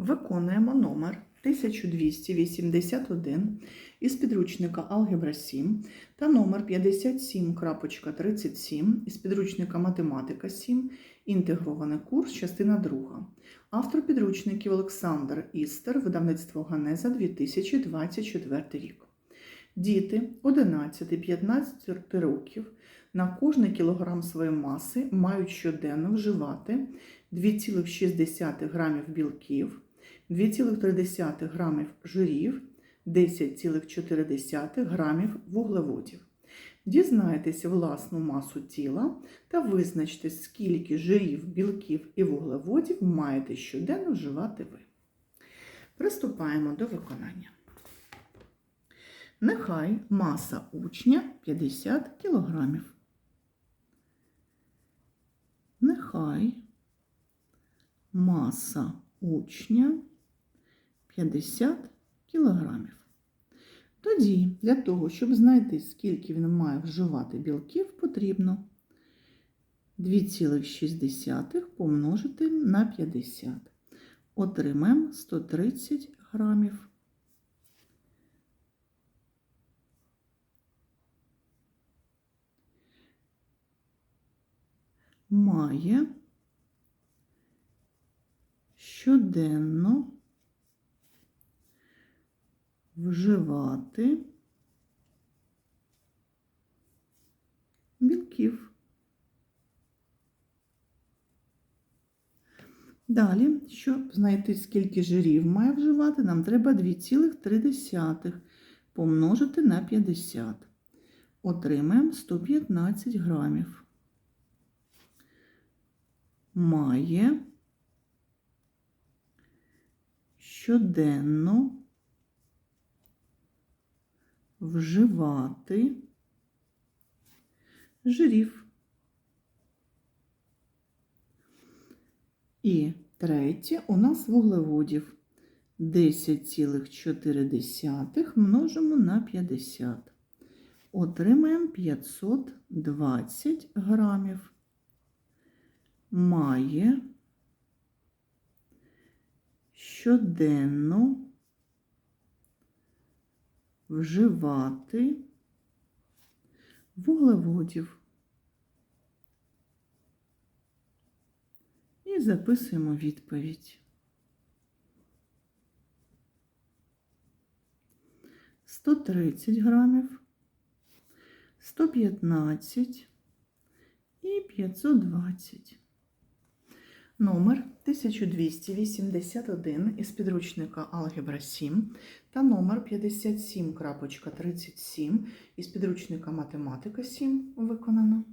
Виконуємо номер 1281 із підручника Алгебра 7 та номер 57.37 із підручника Математика 7, інтегрований курс, частина 2. Автор підручників Олександр Істер, видавництво Ганеза 2024 рік. Діти 11-15 років на кожний кілограм своєї маси мають щоденно вживати 2,6 грамів білків, 2,3 грамів жирів, 10,4 грамів вуглеводів. Дізнайтеся власну масу тіла та визначте, скільки жирів, білків і вуглеводів маєте щоденно вживати ви. Приступаємо до виконання. Нехай маса учня 50 кілограмів. Нехай маса учня 50 кілограмів. Тоді, для того, щоб знайти, скільки він має вживати білків, потрібно 2,6 помножити на 50. Отримаємо 130 грамів. Має щоденно вживати білків. Далі, щоб знайти, скільки жирів має вживати, нам треба 2,3 помножити на 50. Отримаємо 115 грамів. Має щоденно вживати жирів. І третє у нас вуглеводів 10,4 множимо на 50. Отримаємо 520 грамів. Має щоденно вживати вуглеводів. І записуємо відповідь. 130 грамів, 115 і 520. Номер 1281 із підручника Алгебра 7 та номер 57.37 із підручника Математика 7 виконано.